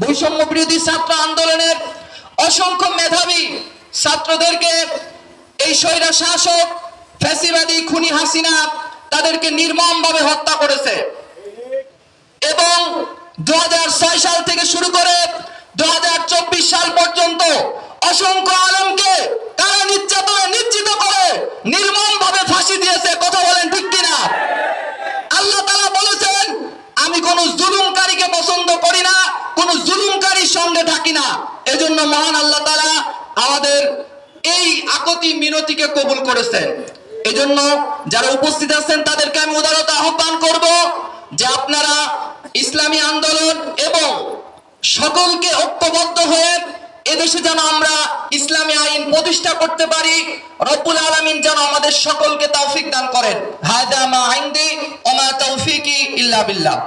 বৈষম্য বিরোধী ছাত্র আন্দোলনের অসংখ্য মেধাবী ছাত্রদেরকে এই স্বৈরা শাসক ফ্যাসিবাদী খুনি হাসিনা তাদেরকে নির্মমভাবে হত্যা করেছে। এবং দু হাজার ছয় সাল থেকে শুরু করে দু হাজার চব্বিশ সাল পর্যন্ত অসংখ্য আলমকে সঙ্গে থাকি না। এজন্য মহান আল্লাহ তালা আমাদের এই আকতি মিনতিকে কবুল করেছেন। এজন্য যারা উপস্থিত আছেন, তাদেরকে আমি উদারতা আহ্বান করব যে আপনারা ইসলামী আন্দোলন এবং সকলকে ঐক্যবদ্ধ হয়ে এদেশে যেন আমরা ইসলামী আইন প্রতিষ্ঠা করতে পারি, রব্বুল আলমিন যেন আমাদের সকলকে তৌফিক দান করেন। হাদা মা ইনদি ওমা তৌফিকি ইল্লা বিল্লাহ।